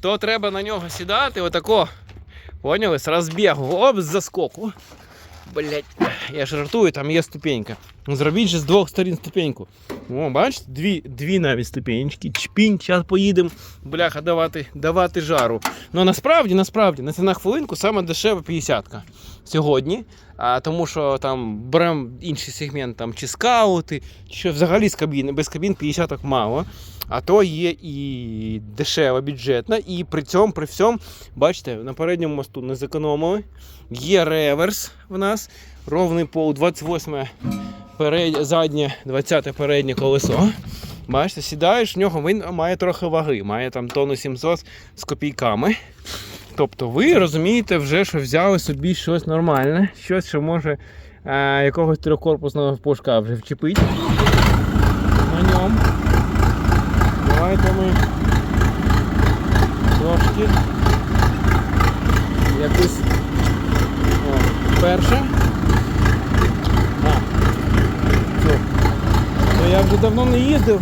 То треба на нього сідати, отако. Поняли? З розбігу, оп, з заскоку. Блять, я ж жартую, там є ступенька. Зробіть же з двох сторін ступеньку. О, бачите, дві, дві навіть ступенечки. Чпінь, зараз поїдемо, бляха, давати, давати жару. Ну насправді, насправді, на це на хвилинку саме дешева 50-ка сьогодні. А, тому що там беремо інший сегмент, там чи скаути, чи взагалі з кабіни, без кабін 50 мало. А то є і дешева, бюджетна, і при цьому, при всьому, бачите, на передньому мосту не зекономили. Є реверс в нас, ровний пол, 28 перед... заднє, 20 переднє колесо. Бачите, сідаєш, в нього він має трохи ваги, має там тонну 700 з копійками. Тобто ви розумієте вже, що взяли собі щось нормальне, щось, що може е, якогось трьохкорпусного пушка вже вчепити на ньому. Давайте ми трошки якусь перше. А, цю. Ну, я вже давно не їздив,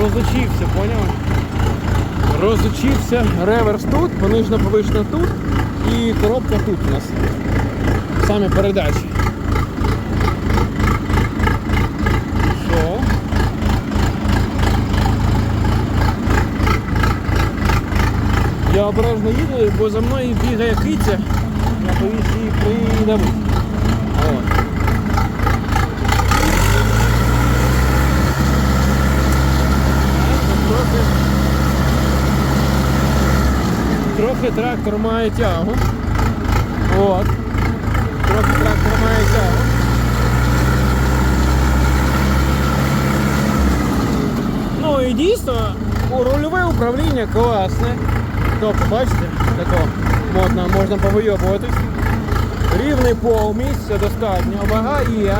розучився, поняв? Розучився реверс тут, понижна повишена тут і коробка тут у нас. Самі передачі. Що? Я обережно їду, бо за мною бігає киця, я боюсь її придавити. От. Трохи, трохи трактор має тягу. От. Трохи трактор має тягу. Ну і дійсно, рульове управління класне. Тобто, бачите, тако можна, можна повийобуватись. Рівний пол, місця достатньо, вага є,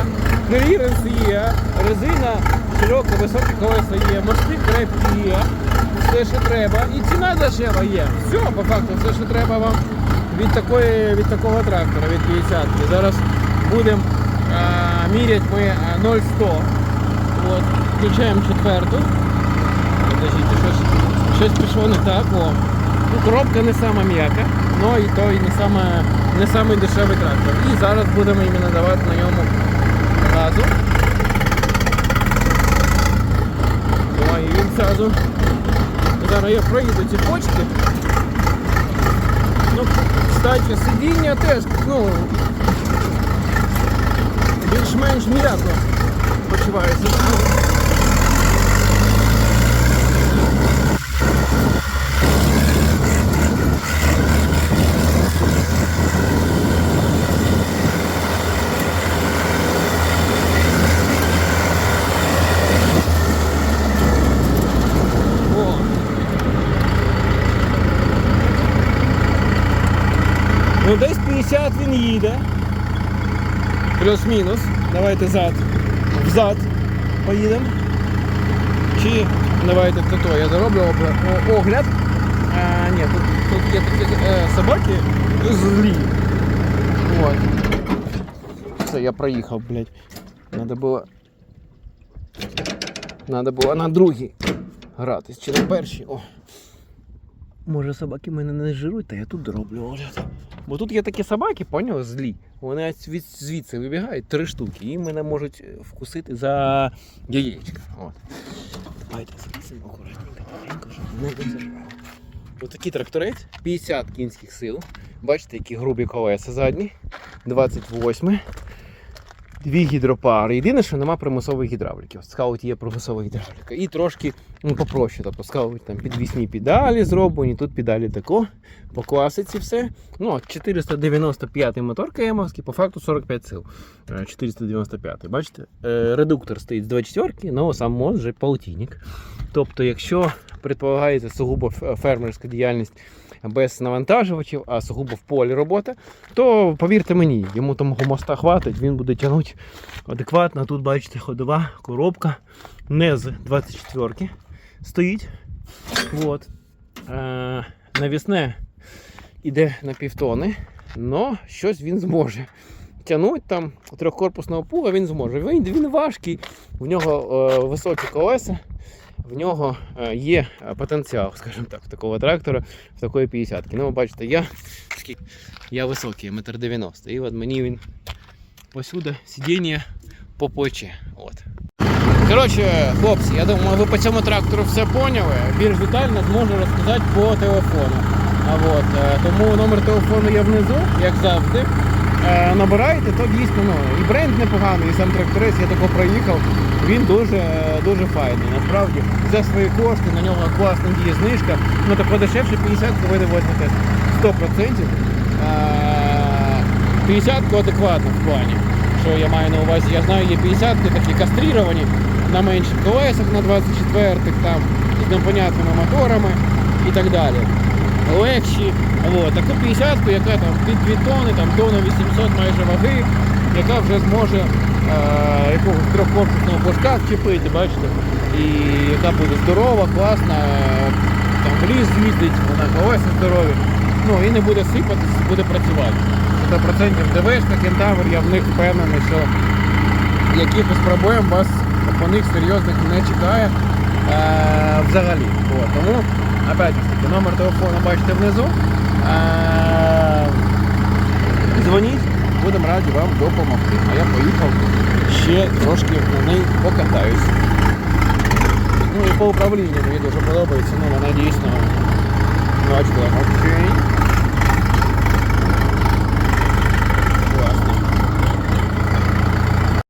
кліренс є, резина широка, високі колеса є, мости крепкі є, все, що треба. І ціна дешева є. Все, по факту, все, що треба вам від, такої, від такого трактора, від 50 Зараз будемо міряти ми а, 0,100. От, включаємо четверту. Подождіть, щось, щось пішло не так. О. Ну, коробка не сама м'яка, але і той не саме, не самий дешевий трактор. І зараз будемо іменно давати на ньому газу. Давай, і він зразу. Зараз я проїду ці почки. Ну, кстати, сидіння теж, ну, більш-менш м'яко почувається. О. Ну десь 50 він їде. Плюс-мінус. Давайте зад. Взад поїдемо. Чи давайте то то я зароблю огляд. А, ні, тут, тут є такі е, собаки злі. От. Все, я проїхав, блядь. Надо було. Надо було на другій гратись. Чи на першій. О. Може собаки мене не жирують, та я тут дороблю огляд. Бо тут є такі собаки, поняли, злі. Вони звідси вибігають три штуки і мене можуть е, вкусити за яєчка. Давайте заліземо акуратненько, маленько, щоб не дозирвало. Ось тракторець, 50 кінських сил. Бачите, які грубі колеса задні. 28. Дві гідропари. Єдине, що нема примусової гідравліки. В скауті є примусова гідравліка. І трошки ну, попроще. Тобто скаут там підвісні педалі зроблені, тут педалі тако. По класиці все. Ну, от 495 мотор КМовський, по факту 45 сил. Е, 495. Бачите? Е, Редуктор стоїть з 24, але сам мост вже полтинник. Тобто, якщо предполагається сугубо фермерська діяльність без навантажувачів, а сугубо в полі робота, то повірте мені, йому того моста хватить, він буде тягнути адекватно. Тут бачите ходова коробка не з 24-ки стоїть. От. Е, навісне іде на півтони, але щось він зможе. Тягнуть там трьохкорпусного пуга він зможе. Він, він важкий, в нього е, високі колеса. В нього е, є е, потенціал, скажімо так, такого трактора, в такої 50 Ну, ви бачите, я, я високий, метр 90 І от мені він посюди сидіння по плечі. От. Коротше, хлопці, я думаю, ви по цьому трактору все поняли. Більш детально зможу розказати по телефону. А от, е, тому номер телефону є внизу, як завжди. Е, Набирайте, то дійсно ну, і бренд непоганий, і сам тракторець, я тако проїхав. Він дуже, е, дуже файний. Насправді за свої кошти на нього класна діє знижка. Ну так подешевше 50 ви не возьмете 100%. Е, 50 адекватно в плані. Що я маю на увазі, я знаю, є 50 такі кастріровані на менших колесах на 24-х, там з непонятними моторами і так далі. Легші. От, таку 50 яка там під 2 тони, там тонна 800 майже ваги, яка вже зможе е, якогось трьохкорпусного башка вчепити, бачите, і яка буде здорова, класна, там в ліс з'їздить, вона колеса здорові. Ну і не буде сипатись, буде працювати. 100% ДВшка, кентавр, я в них впевнений, що якихось проблем вас по них серйозних не чекає е, взагалі. Тому, опять ж таки, номер телефону бачите внизу. Е, дзвоніть, будемо раді вам допомогти. А я поїхав ще трошки на неї покатаюсь. Ну і по управлінню мені дуже подобається, ну вона дійсно бачите, окей.